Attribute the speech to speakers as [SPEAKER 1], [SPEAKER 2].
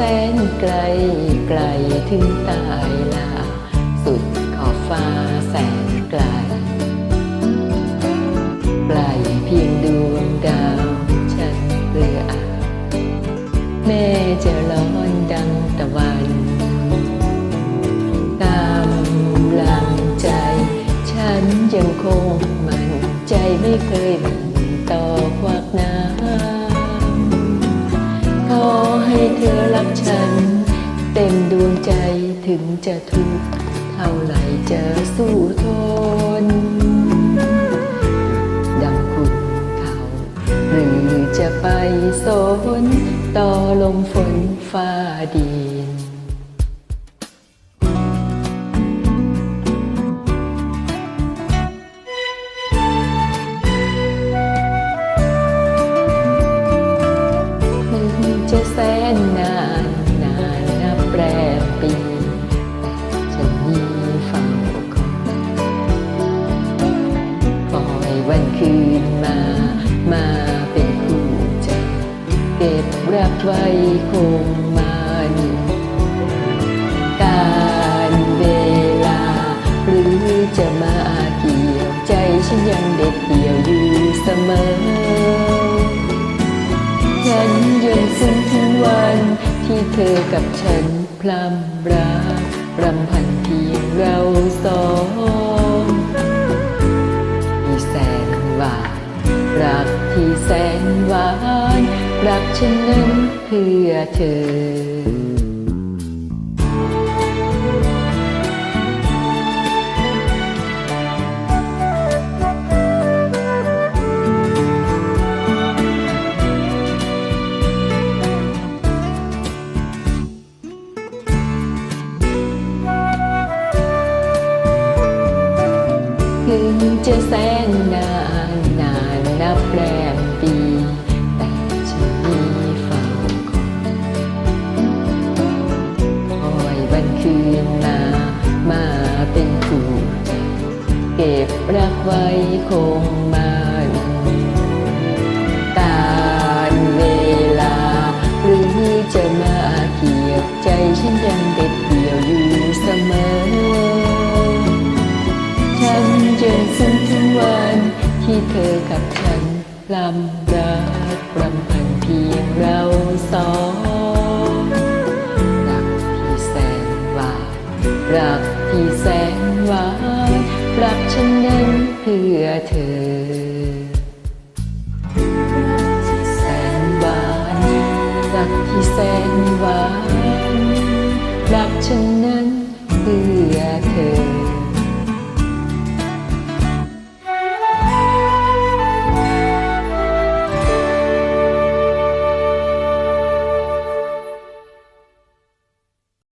[SPEAKER 1] แสนไกลไกลถึงตายลาสุดขอบฟ้าแสนไกล ไกลเพียงดวงดาวฉันเรืออาแม่จะร้อนดังตะวัน ตามลังใจ ฉันยังคงมันใจไม่เคยหมันต่อควักน้ เธอรักฉัน เต็มดวงใจถึงจะทุกข์เท่าไหร่จะสู้ทน ดังคุณเขาหรือจะไปสนต่อลมฝนฟ้าดินมัน เก็บรักไว้คงมันการเวลา หรือจะมาเกี่ยวใจฉันยังเด็ดเดี่ยวอยู่เสมอ ฉันยังซึ้งถึงวันที่เธอกับฉันพลำรักรำพันเพียงเราสองที่แสนหวานรักที่แสนหวาน รักฉันนั้นเพื่อเธอถึงจะแสนนานนานนับแรม เก็บรักไว้คงมันการเวลาหรือจะมาเกี่ยวใจฉันยังเด็ดเดี่ยวอยู่เสมอ ฉันจะซึ้งถึงวันที่เธอกับฉันลำรักรำพันเพียงเราสองรักที่แสนหวานรักที่แสนหวาน รักฉันนั้นเพื่อเธอ